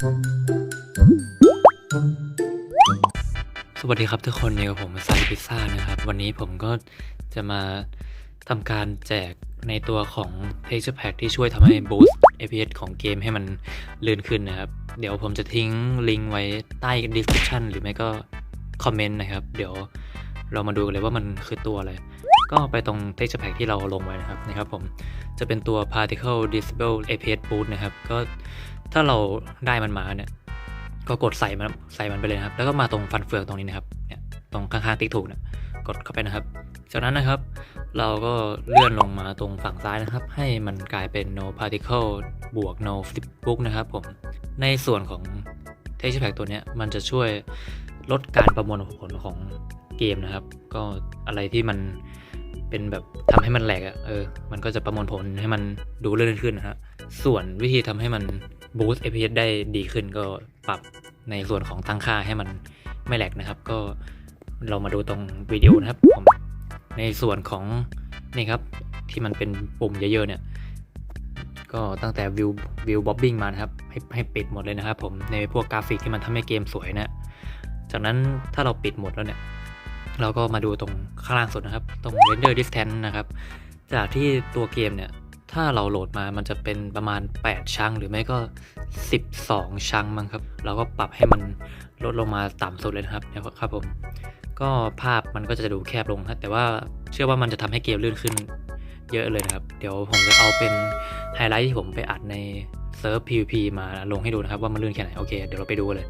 สวัสดีครับทุกคนเนี่ยกับผมซาพิซซ่านะครับ วันนี้ผมก็จะมาทำการแจกในตัวของ Texture Pack ที่ช่วยทำให้ boost FPS ของเกมให้มันลื่นขึ้นนะครับ เดี๋ยวผมจะทิ้งลิงก์ไว้ใต้ description หรือไม่ก็คอมเมนต์นะครับ เดี๋ยวเรามาดูกันเลยว่ามันคือตัวอะไร ก็ไปตรง Texture Pack ที่เราลงไว้นะครับนะครับผม จะเป็นตัว Particle Disable FPS Boost นะครับ ก็ ถ้าเราได้มันมาเนี่ย ก็กดใส่มันใส่มันไปเลยนะครับ แล้วก็มาตรงฟันเฟืองตรงนี้นะครับ เนี่ยตรงข้างๆติ๊กถูกเนี่ยกดเข้าไปนะครับ จากนั้นนะครับ เราก็เลื่อนลงมาตรงฝั่งซ้ายนะครับ ให้มันกลายเป็น no particle บวก no flipbook นะครับผม ในส่วนของ texture pack ตัวนี้มันจะช่วยลดการประมวลผลของเกมนะครับ ก็อะไรที่มันเป็นแบบทำให้มันแหลกอะ่ะเออ มันก็จะประมวลผลให้มันดูเลื่อนขึ้นนะฮะ ส่วนวิธีทำให้มัน boost FPS ได้ดีขึ้นก็ปรับในส่วนของตั้งค่าให้มันไม่แหลกนะครับ ก็เรามาดูตรงวิดีโอนะครับผมในส่วนของนี่ครับที่มันเป็นปุ่มเยอะๆเนี่ยก็ตั้งแต่วิววิวบ๊อบบิ้งมานะครับให้ให้ปิดหมดเลยนะครับผมในพวกกราฟิกที่มันทำให้เกมสวยนะจากนั้นถ้าเราปิดหมดแล้วเนี่ย เราก็มาดูตรงข้างล่างสุดนะครับ ตรง render distance นะครับ จากที่ตัวเกมเนี่ย ถ้าเราโหลดมามันจะเป็นประมาณ 8 ชังหรือไม่ก็ 12 ชังมั้งครับ เราก็ปรับให้มันลดลงมาต่ำสุดเลยนะครับนะครับผม ก็ภาพมันก็จะดูแคบลงครับแต่ว่าเชื่อว่ามันจะทำให้เกมลื่นขึ้นเยอะเลยนะครับ เดี๋ยวผมจะเอาเป็นไฮไลท์ที่ผมไปอัดในเซิร์ฟ PVP มาลงให้ดูนะครับว่ามันลื่นแค่ไหน โอเค เดี๋ยวเราไปดูกันเลย